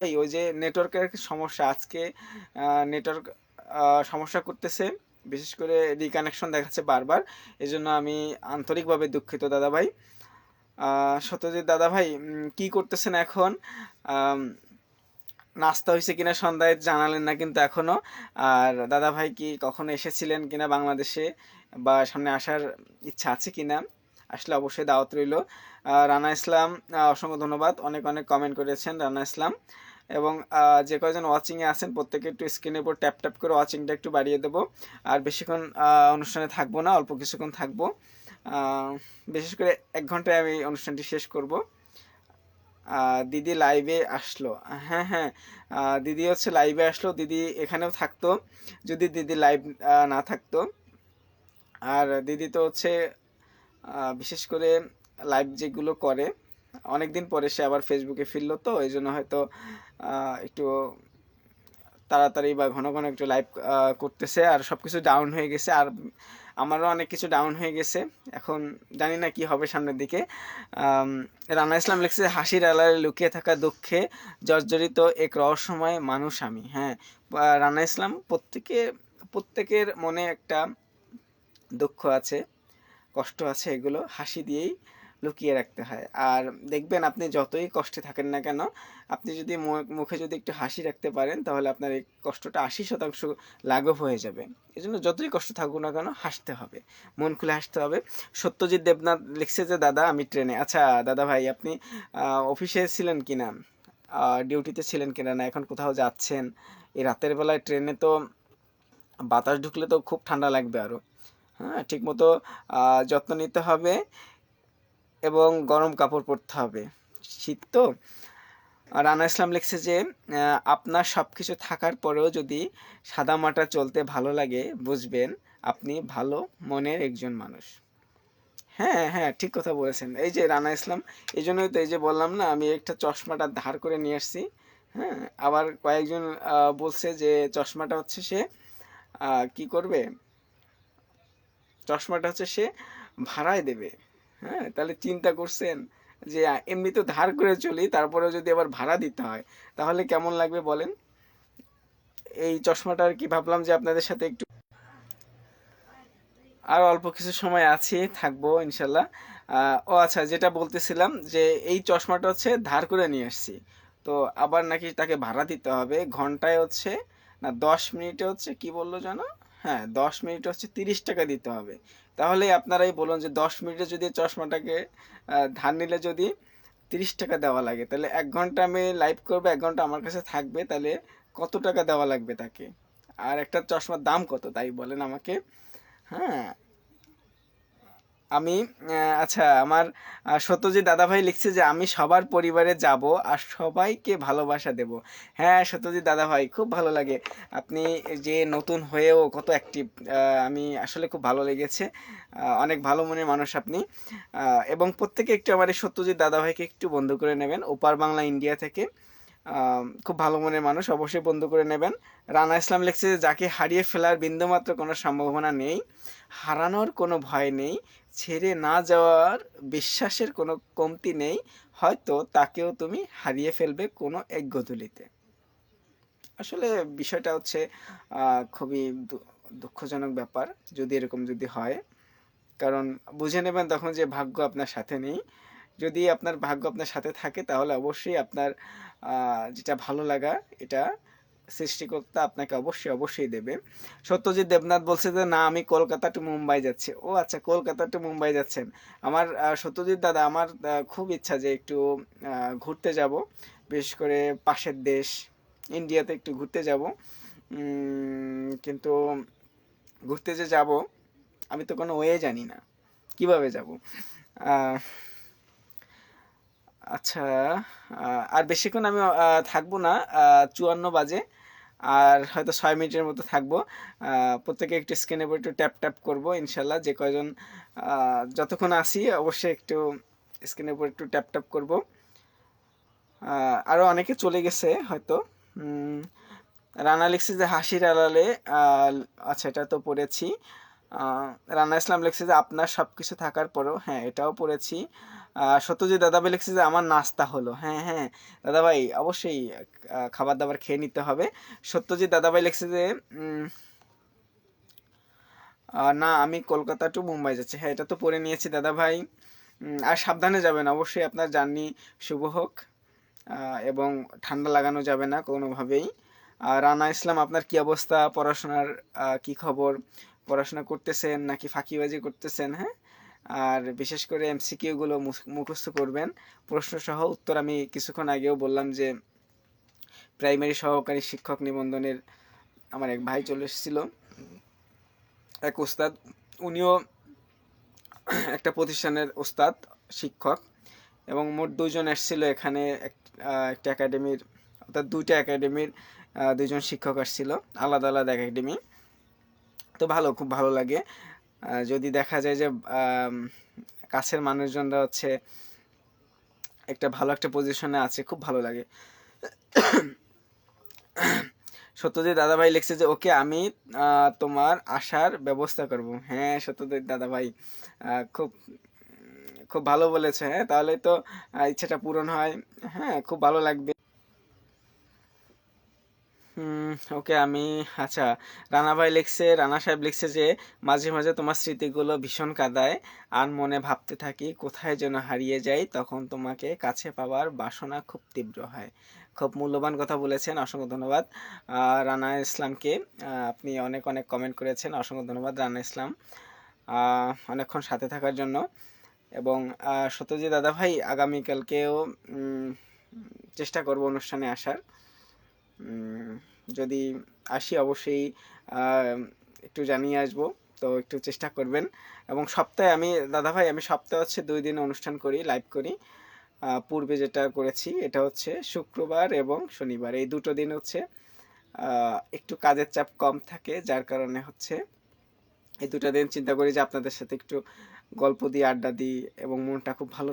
এই ওই যে নেটওয়ার্কের সমস্যা, আজকে নেটওয়ার্ক সমস্যা করতেছে, বিশেষ করে রিকানেকশন দেখাচ্ছে বারবার এই জন্য আমি আন্তরিকভাবে দুঃখিত দাদা ভাই সত্যজিৎ দাদা ভাই কি করতেছেন এখন? নাস্তা হয়েছে কিনা সন্ধ্যায় জানালেন না কিন্তু এখনও। আর দাদা ভাই কি কখনো এসেছিলেন কিনা বাংলাদেশে বা সামনে আসার ইচ্ছা আছে কিনা? আসলে অবশ্যই দাওয়াত রইল। রানা ইসলাম অসংখ্য ধন্যবাদ। অনেক অনেক কমেন্ট করেছেন রানা ইসলাম। এবং যে কয়জন ওয়াচিংয়ে আছেন প্রত্যেকে একটু স্ক্রিনের উপর ট্যাপ ট্যাপ করে ওয়াচিংটা একটু বাড়িয়ে দেবো। আর বেশিক্ষণ অনুষ্ঠানে থাকব না, অল্প কিছুক্ষণ থাকব। বিশেষ করে এক ঘন্টায় আমি অনুষ্ঠানটি শেষ করব। দিদি লাইভে আসলো। হ্যাঁ হ্যাঁ দিদি হচ্ছে লাইভে আসলো। দিদি এখানেও থাকতো, যদি দিদি লাইভ না থাকতো। আর দিদি তো হচ্ছে বিশেষ করে লাইভ যেগুলো করে অনেক দিন পরে সে আবার ফেসবুকে ফিরলো তো, এই জন্য হয়তো একটু তাড়াতাড়ি বা ঘন ঘন একটু লাইভ করতেছে আর সব কিছু ডাউন হয়ে গেছে আর আমারও অনেক কিছু ডাউন হয়ে গেছে। এখন জানি না কি হবে সামনের দিকে। রানা ইসলাম লিখছে, হাসির আলারে লুকিয়ে থাকা দুঃখে জর্জরিত এক রহস্যময় মানুষ আমি। হ্যাঁ রানা ইসলাম প্রত্যেকে, প্রত্যেকের মনে একটা দুঃখ আছে, কষ্ট আছে এগুলো, হাসি দিয়েই লুকিয়ে রাখতে হয়। আর দেখবেন আপনি যতই কষ্টে থাকেন না কেন, আপনি যদি মুখে যদি একটু হাসি রাখতে পারেন, তাহলে আপনার এই কষ্টটা আশি শতাংশ লাঘব হয়ে যাবে। এই জন্য যতই কষ্ট থাকুক না কেন, হাসতে হবে। মন খুলে হাসতে হবে। সত্যজিৎ দেবনাথ লিখছে যে, দাদা, আমি ট্রেনে আচ্ছা দাদা ভাই, আপনি অফিসে ছিলেন কিনা ডিউটিতে ছিলেন কিনা না? এখন কোথাও যাচ্ছেন? এই রাতের বেলায় ট্রেনে তো বাতাস ঢুকলে তো খুব ঠান্ডা লাগবে আরও হ্যাঁ ঠিকমতো যত্ন নিতে হবে। এবং গরম কাপড় পরতে হবে। শীত তো? রানা ইসলাম লিখছে যে আপনার সব কিছু থাকার পরেও যদি সাদামাটা চলতে ভালো লাগে, বুঝবেন আপনি ভালো মনের একজন মানুষ। হ্যাঁ হ্যাঁ ঠিক কথা বলেছেন। এই যে রানা ইসলাম, এই জন্যই তো এই যে বললাম না, আমি একটা চশমাটা ধার করে নিয়ে আসছি হ্যাঁ আবার কয়েকজন বলছে যে চশমাটা হচ্ছে সে কি করবে? চশমাটা হচ্ছে সে ভাড়ায় দেবে। হ্যাঁ তাহলে চিন্তা করছেন যে এমনি তো ধার করে চলি, তারপরেও যদি আবার ভাড়া দিতে হয়, তাহলে কেমন লাগবে বলেন? এই চশমাটা আর কি ভাবলাম যে আপনাদের সাথে একটু আর অল্প কিছু সময় আছে, থাকব ইনশাল্লাহ। ও আচ্ছা যেটা বলতেছিলাম যে, এই চশমাটা হচ্ছে ধার করে নিয়ে আসছি। তো আবার নাকি তাকে ভাড়া দিতে হবে, ঘন্টায় হচ্ছে, না দশ মিনিটে হচ্ছে, কি বলল জানো হ্যাঁ দশ মিনিটে হচ্ছে তিরিশ টাকা দিতে হবে। তাহলে আপনারাই বলুন যে দশ মিনিটে যদি চশমাটাকে ধান নিলে যদি তিরিশ টাকা দেওয়া লাগে, তাহলে এক ঘণ্টা আমি লাইভ করব, এক ঘণ্টা আমার কাছে থাকবে, তাহলে কত টাকা দেওয়া লাগবে তাকে? আর একটা চশমার দাম কত, তাই বলেন আমাকে। হ্যাঁ আমি আচ্ছা আমার সত্যজিৎ দাদাভাই লিখছে যে আমি সবার পরিবারে যাব আর সবাইকে ভালোবাসা দেব। হ্যাঁ সত্যজিৎ দাদাভাই, খুব ভালো লাগে। আপনি যে নতুন হয়েও কত অ্যাক্টিভ আমি আসলে খুব ভালো লেগেছে। অনেক ভালো মনের মানুষ আপনি। এবং প্রত্যেকে একটু আমার সত্যজিৎ দাদাভাইকে একটু বন্ধু করে নেবেন। ওপার বাংলা ইন্ডিয়া থেকে। খুব ভালো মনের মানুষ, অবশ্যই বন্ধু করে নেবেন। রানা ইসলাম লিখছে যাকে হারিয়ে ফেলার বিন্দুমাত্র কোনো সম্ভাবনা নেই, হারানোর কোনো ভয় নেই, ছেড়ে না যাওয়ার বিশ্বাসের কোনো কমতি নেই, হয়তো তাকেও তুমি হারিয়ে ফেলবে কোনো এক গধূলিতে আসলে বিষয়টা হচ্ছে খুবই দুঃখজনক ব্যাপার, যদি এরকম যদি হয়। কারণ বুঝে নেবেন তখন যে ভাগ্য আপনার সাথে নেই। যদি আপনার ভাগ্য আপনার সাথে থাকে, তাহলে অবশ্যই আপনার যেটা ভালো লাগা, এটা সৃষ্টিকর্তা আপনাকে অবশ্যই অবশ্যই দেবে। সত্যজিৎ দেবনাথ বলছে যে, না, আমি কলকাতা টু মুম্বাই যাচ্ছি। ও আচ্ছা কলকাতা টু মুম্বাই যাচ্ছেন। আমার সত্যজিৎ দাদা, আমার খুব ইচ্ছা যে একটু ঘুরতে যাব। বিশেষ করে পাশের দেশ, ইন্ডিয়াতে একটু ঘুরতে যাব। কিন্তু ঘুরতে যে যাব, আমি তো কোনো ওয়ে জানি না। কীভাবে যাব? আচ্ছা আর বেশিক্ষণ আমি থাকব না চুয়ান্ন বাজে আর হয়তো ছয় মিনিটের মতো থাকব। প্রত্যেকে একটু স্ক্রিনের উপর একটু ট্যাপ ট্যাপ করব ইনশাল্লাহ। যে কয়জন যতক্ষণ আসি অবশ্যই একটু স্ক্রিনের উপর একটু ট্যাপ ট্যাপ করব। আরও অনেকে চলে গেছে হয়তো। রানা লিখছে যে হাসির আহ, আচ্ছা এটা তো পড়েছি। রানা ইসলাম লিখছে যে আপনার সব কিছু থাকার পরেও হ্যাঁ এটাও পড়েছি। সত্যজিৎ, দাদা ভাই লিখছে যে আমার নাস্তা হলো। হ্যাঁ হ্যাঁ। দাদা ভাই অবশ্যই খাবার দাবার খেয়ে নিতে হবে। সত্যজিৎ দাদা ভাই লিখছে যে না, আমি কলকাতা টু মুম্বাই যাচ্ছি। হ্যাঁ এটা তো পড়ে নিয়েছি দাদা ভাই আর সাবধানে যাবেন। অবশ্যই আপনার জার্নি শুভ হোক এবং ঠান্ডা লাগানো যাবে না কোনোভাবেই। রানা ইসলাম, আপনার কি অবস্থা? পড়াশোনার কি খবর? পড়াশোনা করতেছেন নাকি ফাঁকিবাজি করতেছেন? হ্যাঁ? আর বিশেষ করে এমসিকিউগুলো মুখস্থ করবেন। প্রশ্ন সহ উত্তর আমি কিছুক্ষণ আগেও বললাম যে প্রাইমারি সহকারী শিক্ষক নিবন্ধনের আমার এক ভাই চলে এসেছিল এক ওস্তাদ। উনিও একটা প্রতিষ্ঠানের ওস্তাদ শিক্ষক এবং মোট দুজন এসেছিল এখানে এক- একটা একাডেমির অর্থাৎ দুইটা একাডেমির আহ, দুইজন শিক্ষক আসছিল আলাদা আলাদা একাডেমি তো ভালো খুব ভালো লাগে। যদি দেখা যায় যে কাছের মানুষজনরা হচ্ছে একটা ভালো একটা পজিশনে আছে, খুব ভালো লাগে। সত্যজিৎ দাদাভাই লিখছে যে, ওকে, আমি তোমার আসার ব্যবস্থা করব। হ্যাঁ সত্যজিৎ দাদাভাই খুব খুব ভালো বলেছে। হ্যাঁ তাহলে তো ইচ্ছাটা পূরণ হয়। হ্যাঁ খুব ভালো লাগবে। ওকে, আমি আচ্ছা রানা ভাই লিখছে, রানা সাহেব লিখছে যে, মাঝে মাঝে তোমার স্মৃতিগুলো ভীষণ কাদায় আর মনে ভাবতে থাকি কোথায় যেন হারিয়ে যাই, তখন তোমাকে কাছে পাওয়ার বাসনা খুব তীব্র হয়। খুব মূল্যবান কথা বলেছেন, অসংখ্য ধন্যবাদ। রানা ইসলামকে আপনি অনেক অনেক কমেন্ট করেছেন, অসংখ্য ধন্যবাদ রানা ইসলাম। অনেকক্ষণ সাথে থাকার জন্য। এবং সত্যজিৎ দাদা ভাই আগামীকালকেও চেষ্টা করব অনুষ্ঠানে আসার। যদি আসি অবশ্যই একটু জানিয়ে আসব, তো একটু চেষ্টা করবেন। এবং সপ্তাহে আমি দাদা ভাই আমি সপ্তাহে হচ্ছে দুই দিন অনুষ্ঠান করি লাইভ করি। পূর্বে যেটা করেছি, এটা হচ্ছে শুক্রবার এবং শনিবার। এই দুটো দিন হচ্ছে একটু কাজের চাপ কম থাকে, যার কারণে হচ্ছে এই দুটো দিন চিন্তা করি যে আপনাদের সাথে একটু গল্প দিই, আড্ডা দিই এবং মনটা খুব ভালো